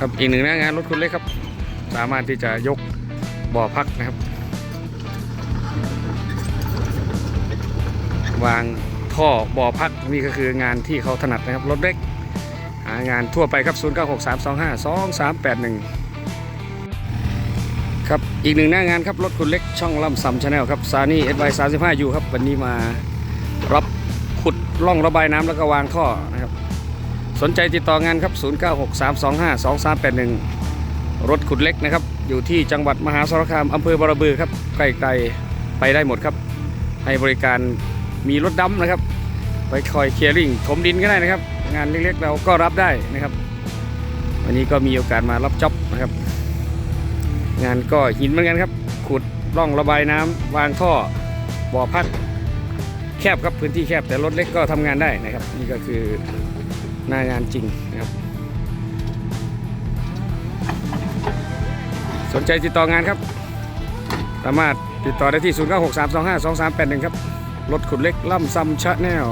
ครับอีกหนึ่งหน้างานรถคุณเล็กครับ สามารถที่จะยกบ่อพักนะครับ วางท่อบ่อพักนี่ก็คืองานที่เขาถนัดนะครับรถเล็กางานทั่วไปครับ 0 9 6 3 2 5 2 3 8 1 ครับ อีกหนึ่งหน้างานครับ รถคุณเล็กช่องล่ำซัมชาแนลครับซานี่เอสไวสามสิบห้ายูครับ วันนี้มารับขุดล่องระบายน้ำแล้วก็วางท่อนะครับ สนใจติดต่องานครับ 0 9 6 3 2 5 2 3 8 1 รถขุดเล็กนะครับ อยู่ที่จังหวัดมหาสารคามอำเภอบารบือครับ ใกล้ๆไปได้หมดครับ ให้บริการมีรถดำนะครับ ไปคอยเคลียร์ริ่งถมดินก็ได้นะครับ งานเล็กๆเราก็รับได้นะครับ วันนี้ก็มีโอกาสมารับจ็อบนะครับ งานก็หินเหมือนกันครับ ขุดร่องระบายน้ำวางท่อบ่อพักแคบครับพื้นที่แคบแต่รถเล็กก็ทำงานได้นะครับ นี่ก็คือ หน้างานจริงนะครับ สนใจติดต่องานครับ สามารถติดต่อได้ที่ 0 9 6 3 2 5 2 3 8 1 ครับ รถขุดเล็กล่ำซ้ำชะแนล